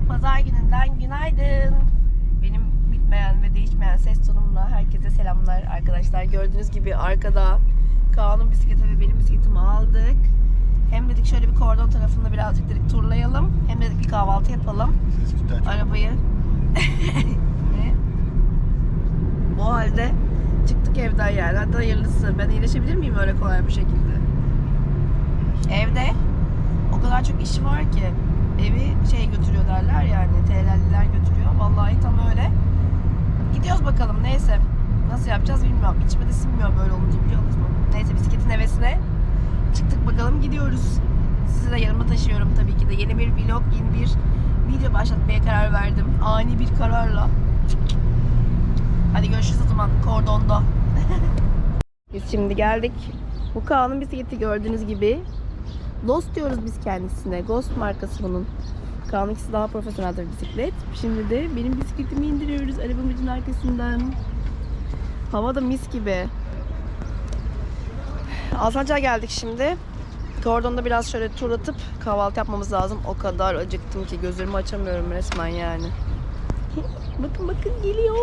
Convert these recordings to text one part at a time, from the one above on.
pazar gününden günaydın. Benim bitmeyen ve değişmeyen ses tonumla herkese selamlar arkadaşlar. Gördüğünüz gibi arkada Kaan'ın bisikleti ve benim bisikletimi aldık. Hem dedik şöyle bir kordon tarafında birazcık dedik turlayalım. Hem dedik bir kahvaltı yapalım. Arabayı bu halde çıktık evden yani. Hatta hayırlısı. Ben iyileşebilir miyim öyle kolay bir şekilde? Evde o kadar çok işi var ki evi şey götürüyor derler yani TL'liler götürüyor. Vallahi tam öyle. Gidiyoruz bakalım neyse. Nasıl yapacağız bilmiyorum. İçime de sinmiyor böyle olunca biliyor musunuz? Neyse bisikletin hevesine çıktık bakalım gidiyoruz. Sizi de yanıma taşıyorum tabii ki de. Yeni bir vlog, yeni bir video başlatmaya karar verdim. Ani bir kararla. Hadi görüşürüz o zaman kordonda. Biz şimdi geldik. Bu Kaan'ın bisikleti gördüğünüz gibi. Lost diyoruz biz kendisine. Ghost markası bunun. Kaan'ınkisi daha profesyonel bir bisiklet. Şimdi de benim bisikletimi indiriyoruz arabamızın arkasından. Hava da mis gibi. Alsancak'a geldik şimdi. Kordonda biraz şöyle tur atıp kahvaltı yapmamız lazım. O kadar acıktım ki gözlerimi açamıyorum resmen yani. bakın bakın geliyor.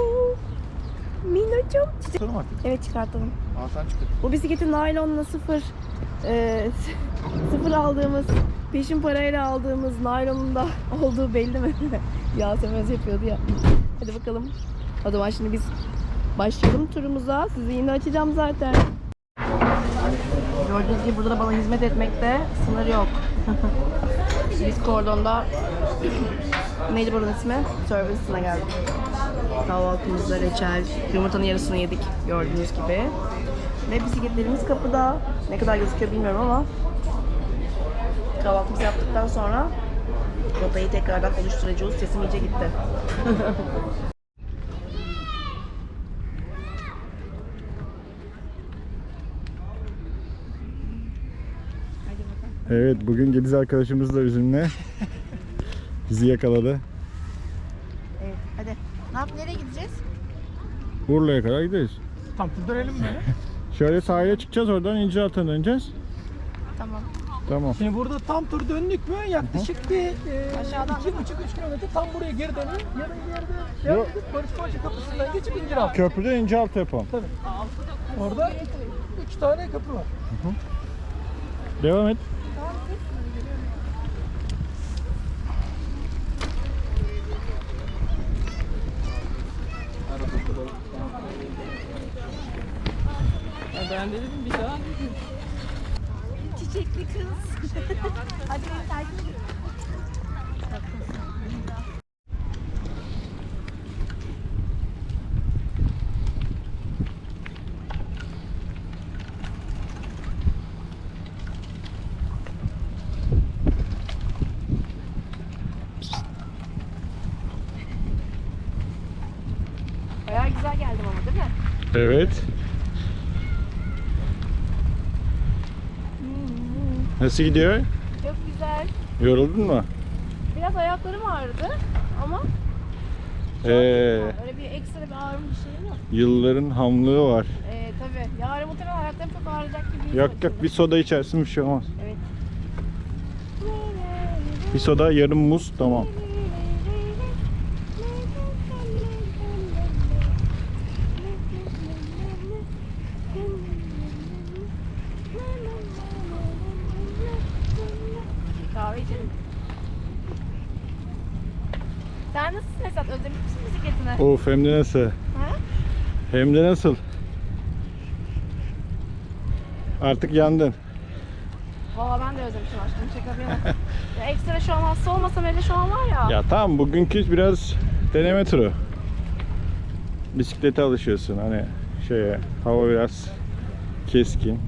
Artık. Evet çıkartalım. Altan çıkıyor. Bu bisikleti naylonla sıfır e, sıfır aldığımız peşin parayla aldığımız naylonun da olduğu belli mi? Yasemin yapıyordu ya. Hadi bakalım. O zaman şimdi biz başlayalım turumuza. Sizi yine açacağım zaten. Gördüğünüz gibi burada da bana hizmet etmekte sınır yok. biz kordonda neydi buranın ismi? Service'ına geldik. Kahvaltımızda reçel, yumurtanın yarısını yedik gördüğünüz gibi. Ve bisikletlerimiz kapıda. Ne kadar gözüküyor bilmiyorum ama kahvaltımızı yaptıktan sonra rotayı tekrardan oluşturacağız. Sesim iyice gitti. Evet bugün Gediz arkadaşımız da üzümle bizi yakaladı. Evet, hadi. Ne yap, nereye gideceğiz? Urla'ya kadar gideriz. Tam dönelim mi? Şöyle sahile çıkacağız oradan İnciraltı'na döneceğiz. Tamam. Tamam. Şimdi burada tam tur döndük mü yaklaşık bir e, Aşağıdan iki buçuk üç kilometre tam buraya geri dönüyor. Yarın bir yerde Yok. yaptık. Barış Manço kapısından geçip İnciraltı. Köprüden İnciraltı yapalım. Tabii. Orada üç tane köprü var. Devam et. Ben de dedim bir daha Çiçekli kız. hadi beni takip edin. Bayağı güzel geldim ama değil mi? Evet. Nasıl gidiyor? Çok güzel. Yoruldun mu? Biraz ayaklarım ağrıdı ama Ee, öyle bir ekstra bir ağrım bir şeyim yok. yılların hamlığı var. Ee, tabii. Yarın muhtemelen ayaklarım çok ağrıyacak gibi. Yok yok bir soda içersin bir şey olmaz. Evet. Bir soda yarım muz tamam. Of hem de nasıl? Ha? Hem de nasıl? Artık yandın. Valla ben de özlemişim aşkım. Şaka bir yana. ya ekstra şu an hasta olmasam hele şu an var ya. Ya tamam bugünkü biraz deneme turu. Bisiklete alışıyorsun hani şeye hava biraz keskin.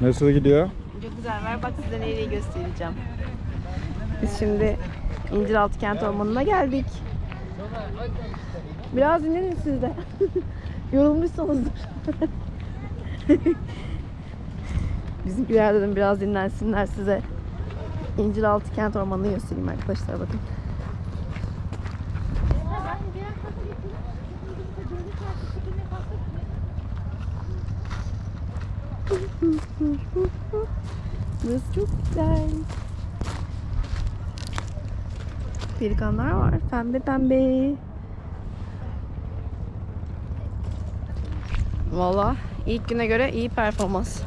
Nasıl gidiyor? Çok güzel. Ver bak size nereyi göstereceğim. Biz şimdi İnciraltı Kent Ormanı'na geldik. Biraz dinlenin siz de. Yorulmuşsunuzdur. Bizimkiler dedim biraz dinlensinler size. İnciraltı Kent Ormanı'nı göstereyim arkadaşlar bakın. Burası çok güzel. Pelikanlar var. Pembe pembe. Valla ilk güne göre iyi performans.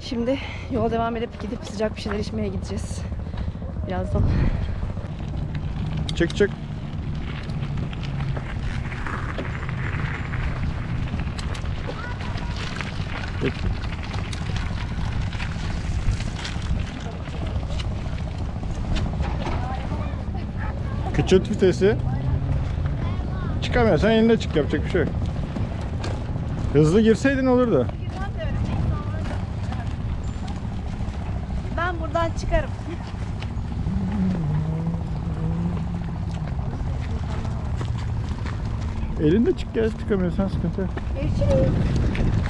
Şimdi yola devam edip gidip sıcak bir şeyler içmeye gideceğiz. Birazdan. Çık çık. Küçült vitesi. Çıkamıyorsan elinde çık yapacak bir şey yok. Hızlı girseydin olurdu. Ben buradan çıkarım. Elinde çık gel çıkamıyorsan sıkıntı yok. Çok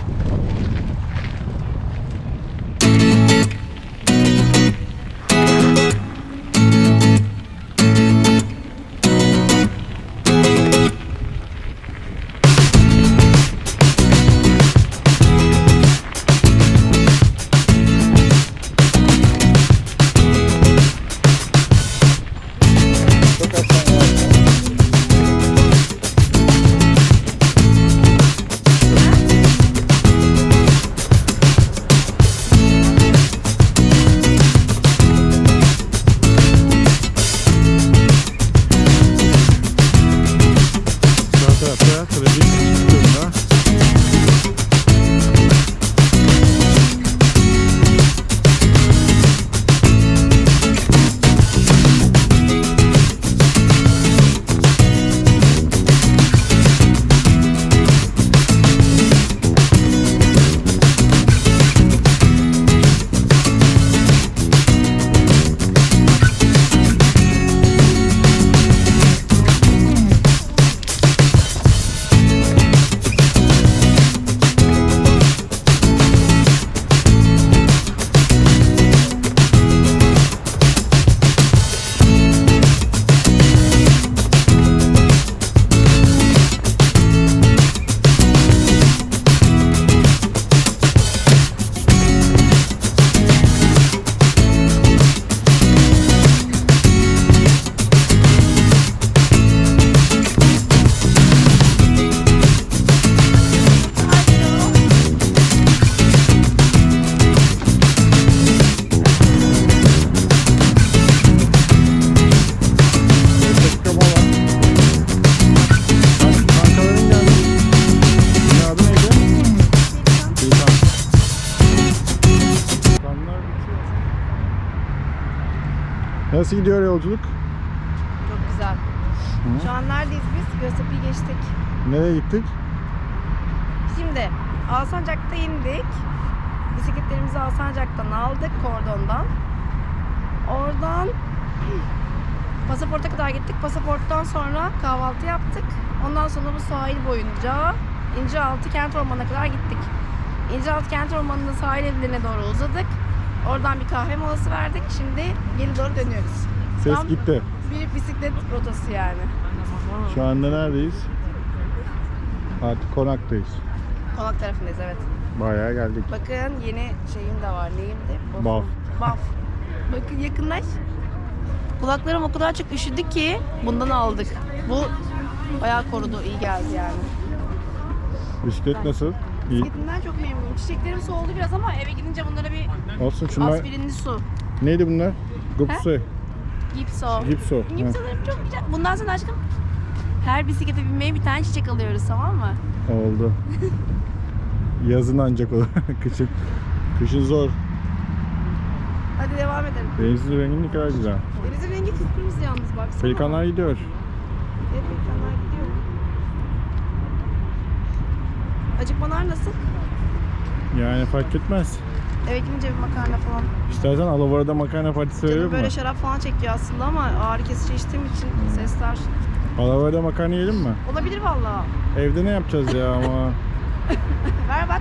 Nasıl gidiyor yolculuk? Çok güzel. Hı? Şu an neredeyiz biz? Göztepe'yi geçtik. Nereye gittik? Şimdi Alsancak'ta indik. Bisikletlerimizi Alsancak'tan aldık kordondan. Oradan pasaporta kadar gittik. Pasaporttan sonra kahvaltı yaptık. Ondan sonra bu sahil boyunca İncealtı Kent Ormanı'na kadar gittik. İncealtı Kent Ormanı'nın sahil evlerine doğru uzadık. Oradan bir kahve molası verdik. Şimdi geri doğru dönüyoruz. Ses Tam gitti. Bir bisiklet rotası yani. Şu anda neredeyiz? Artık konaktayız. Konak tarafındayız evet. Bayağı geldik. Bakın yeni şeyim de var. Neyimdi? Bafım. Baf. Baf. Bakın yakınlaş. Kulaklarım o kadar çok üşüdü ki bundan aldık. Bu bayağı korudu. iyi geldi yani. Bisiklet nasıl? İyi. Bisikletinden çok memnunum. Çiçeklerim soldu biraz ama eve gidince bunlara bir Olsun şunlar. aspirinli su. Neydi bunlar? Gupse. Gipso. Gipso. Gipsolarım çok güzel. Bundan sonra aşkım her bisiklete binmeye bir tane çiçek alıyoruz tamam mı? Oldu. Yazın ancak olur. Kışın. Kışın zor. Hadi devam edelim. Denizin rengi ne kadar güzel. Denizin rengi kıpkırmızı yalnız baksana. Pelikanlar gidiyor. Evet pelikanlar gidiyor. Acıkmalar nasıl? Yani fark etmez. Eve gidince bir makarna falan. İstersen Alavara'da makarna partisi Canım verelim böyle mi? şarap falan çekiyor aslında ama ağrı kesici içtiğim için sesler. Alavara'da makarna yiyelim mi? Olabilir valla. Evde ne yapacağız ya ama? Ver bak.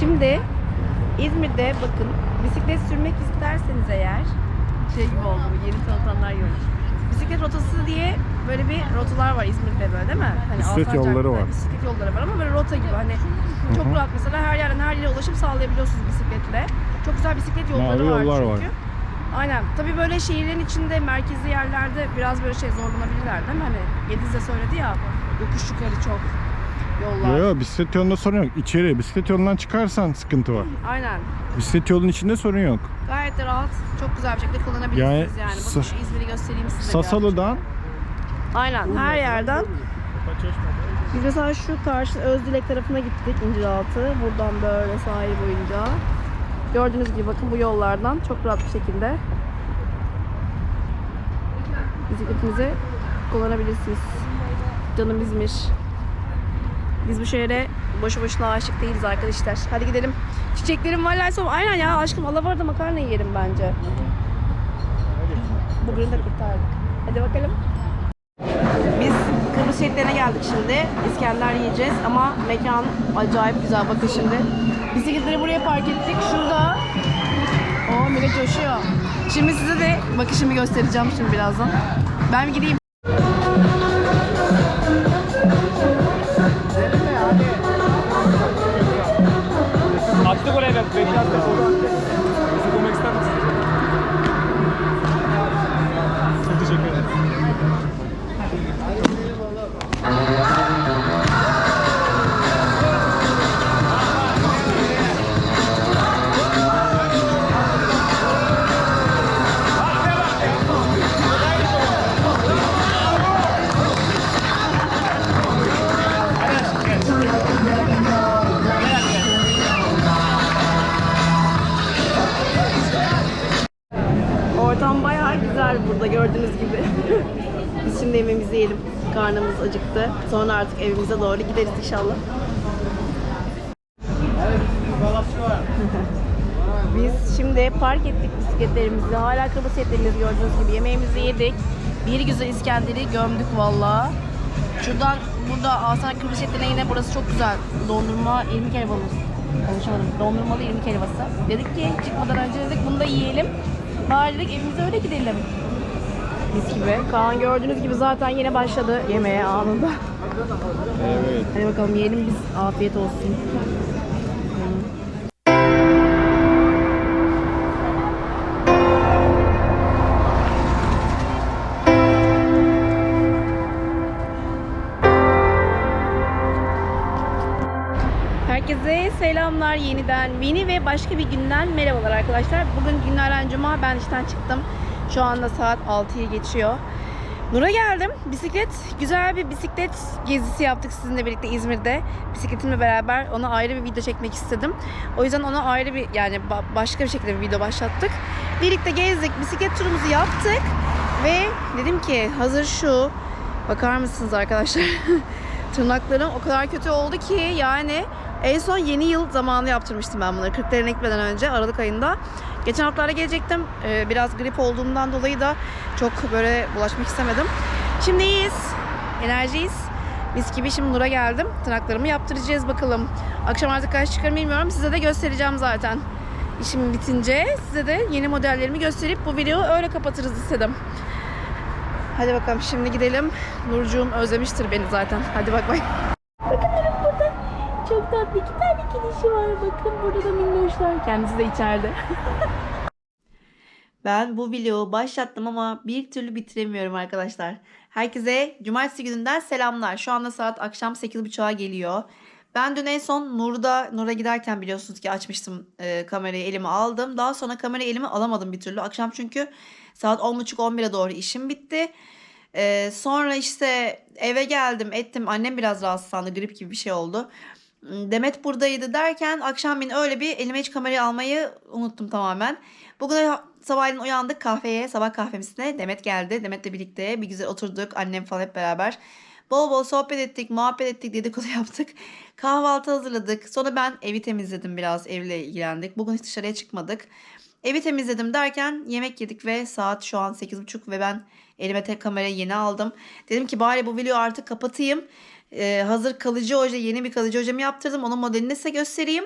Şimdi İzmir'de bakın bisiklet sürmek isterseniz eğer şey gibi oldu. bu, Yeni tanıtanlar olmuş. Bisiklet rotası diye böyle bir rotalar var İzmir'de böyle değil mi? Hani Bisiklet yolları var. Bisiklet yolları var ama böyle rota gibi hani çok Hı hı. rahat mesela her yerden her yere ulaşım sağlayabiliyorsunuz bisikletle. Çok güzel bisiklet yolları Mavi var yollar çünkü. var. Aynen. Tabii böyle şehirlerin içinde merkezi yerlerde biraz böyle şey zorlanabilirler değil mi? Hani Yediz de söyledi ya yokuş yukarı çok yollar. Yok yok bisiklet yolunda sorun yok. İçeri bisiklet yolundan çıkarsan sıkıntı var. Aynen. Bisiklet yolunun içinde sorun yok. Gayet de rahat, çok güzel bir şekilde kullanabilirsiniz yani. Yani Bakın İzmir'i göstereyim size. Sasalı'dan. Aynen her yerden. Biz mesela şu karşı Özdilek tarafına gittik İnciraltı. Buradan böyle sahil boyunca. Gördüğünüz gibi bakın bu yollardan çok rahat bir şekilde bisikletinizi kullanabilirsiniz. Canım İzmir. Biz bu şehre boşu boşuna aşık değiliz arkadaşlar. Hadi gidelim. Çiçeklerim vallahi son. Aynen ya aşkım Alavar'da makarna yiyelim bence. Bugün de kurtardık. Hadi bakalım. Biz Kıbrıs şehitlerine geldik şimdi. İskender yiyeceğiz ama mekan acayip güzel. Bakın şimdi. Bisikletleri buraya park ettik. Şurada. O millet coşuyor. Şimdi size de bakışımı göstereceğim şimdi birazdan. Ben bir gideyim. Açtık oraya. Bekle yiyelim. Karnımız acıktı. Sonra artık evimize doğru gideriz inşallah. Biz şimdi park ettik bisikletlerimizi. Hala kırmızı etlerimizi gördüğünüz gibi yemeğimizi yedik. Bir güzel İskender'i gömdük valla. Şuradan burada Aslan Kıbrıs etlerine yine burası çok güzel. Dondurma irmik helvamız. Konuşamadım. Dondurmalı irmik helvası. Dedik ki çıkmadan önce dedik bunu da yiyelim. Bari dedik evimize öyle gidelim. Mis gibi. Kaan gördüğünüz gibi zaten yine başladı yemeğe anında. Evet. Hadi bakalım yiyelim biz. Afiyet olsun. Herkese selamlar yeniden. Yeni ve başka bir günden merhabalar arkadaşlar. Bugün günlerden cuma ben işten çıktım. Şu anda saat 6'yı geçiyor. Nur'a geldim. Bisiklet, güzel bir bisiklet gezisi yaptık sizinle birlikte İzmir'de. Bisikletimle beraber ona ayrı bir video çekmek istedim. O yüzden ona ayrı bir yani ba- başka bir şekilde bir video başlattık. Birlikte gezdik, bisiklet turumuzu yaptık. Ve dedim ki hazır şu, bakar mısınız arkadaşlar? Tırnaklarım o kadar kötü oldu ki yani en son yeni yıl zamanı yaptırmıştım ben bunları. 40'larına gitmeden önce Aralık ayında. Geçen haftalarda gelecektim. Ee, biraz grip olduğumdan dolayı da çok böyle bulaşmak istemedim. Şimdi iyiyiz. Enerjiyiz. Mis gibi şimdi Nur'a geldim. Tırnaklarımı yaptıracağız bakalım. Akşam artık kaç çıkarım bilmiyorum. Size de göstereceğim zaten. İşim bitince size de yeni modellerimi gösterip bu videoyu öyle kapatırız istedim. Hadi bakalım şimdi gidelim. Nurcuğum özlemiştir beni zaten. Hadi bak bak. Bakın Nur'um burada. Çok tatlı iki tane kedişi var. Bakın burada da minnoşlar. Kendisi de içeride. Ben bu videoyu başlattım ama bir türlü bitiremiyorum arkadaşlar. Herkese cumartesi gününden selamlar. Şu anda saat akşam 8.30'a geliyor. Ben dün en son Nur'da Nur'a giderken biliyorsunuz ki açmıştım e, kamerayı elime aldım. Daha sonra kamerayı elime alamadım bir türlü. Akşam çünkü saat 10.30-11'e doğru işim bitti. E, sonra işte eve geldim ettim. Annem biraz rahatsızlandı grip gibi bir şey oldu. Demet buradaydı derken akşamleyin öyle bir elime hiç kamerayı almayı unuttum tamamen. Bugün sabahleyin uyandık kahveye, sabah kahvemizde Demet geldi. Demet'le birlikte bir güzel oturduk annem falan hep beraber. Bol bol sohbet ettik, muhabbet ettik, dedikodu yaptık. Kahvaltı hazırladık. Sonra ben evi temizledim biraz, evle ilgilendik. Bugün hiç dışarıya çıkmadık. Evi temizledim derken yemek yedik ve saat şu an 8.30 ve ben elime tek kamerayı yeni aldım. Dedim ki bari bu videoyu artık kapatayım. Ee, hazır kalıcı oje, yeni bir kalıcı ojemi yaptırdım. Onun modelini size göstereyim.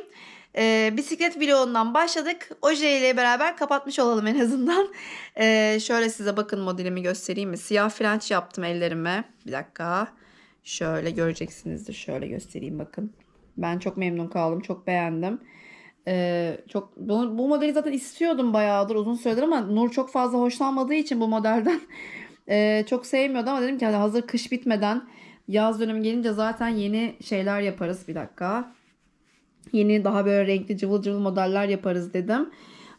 Ee, bisiklet vlogundan başladık. Oje ile beraber kapatmış olalım en azından. Ee, şöyle size bakın modelimi göstereyim mi? Siyah frenç yaptım ellerime. Bir dakika. Şöyle göreceksinizdir. Şöyle göstereyim bakın. Ben çok memnun kaldım. Çok beğendim. Ee, çok bu, bu modeli zaten istiyordum bayağıdır uzun süredir ama Nur çok fazla hoşlanmadığı için bu modelden ee, çok sevmiyordu ama dedim ki hadi hazır kış bitmeden yaz dönemi gelince zaten yeni şeyler yaparız. Bir dakika. Yeni daha böyle renkli cıvıl cıvıl modeller yaparız dedim.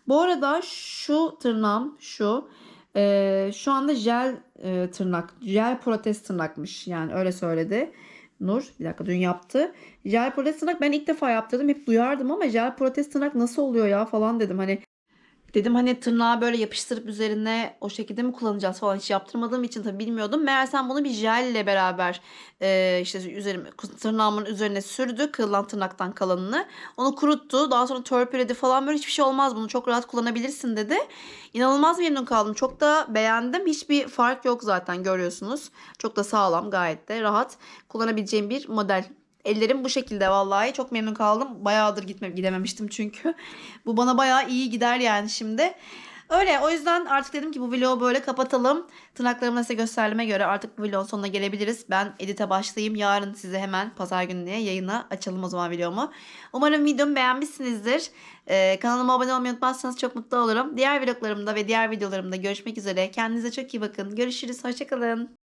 Bu arada şu tırnağım şu e, şu anda jel e, tırnak jel protez tırnakmış yani öyle söyledi. Nur bir dakika dün yaptı. Jel protez tırnak ben ilk defa yaptırdım. Hep duyardım ama jel protez tırnak nasıl oluyor ya falan dedim. Hani Dedim hani tırnağı böyle yapıştırıp üzerine o şekilde mi kullanacağız falan hiç yaptırmadığım için tabii bilmiyordum. Meğersem bunu bir jelle beraber e, işte üzerime, tırnağımın üzerine sürdü kırılan tırnaktan kalanını. Onu kuruttu daha sonra törpüledi falan böyle hiçbir şey olmaz bunu çok rahat kullanabilirsin dedi. İnanılmaz memnun kaldım. Çok da beğendim. Hiçbir fark yok zaten görüyorsunuz. Çok da sağlam gayet de rahat kullanabileceğim bir model. Ellerim bu şekilde vallahi çok memnun kaldım. Bayağıdır gitme gidememiştim çünkü. bu bana bayağı iyi gider yani şimdi. Öyle o yüzden artık dedim ki bu vlogu böyle kapatalım. Tırnaklarımı size gösterdiğime göre artık bu vlogun sonuna gelebiliriz. Ben edite başlayayım. Yarın size hemen pazar gününe yayına açalım o zaman vlogumu. Umarım videomu beğenmişsinizdir. Ee, kanalıma abone olmayı unutmazsanız çok mutlu olurum. Diğer vloglarımda ve diğer videolarımda görüşmek üzere. Kendinize çok iyi bakın. Görüşürüz. Hoşçakalın.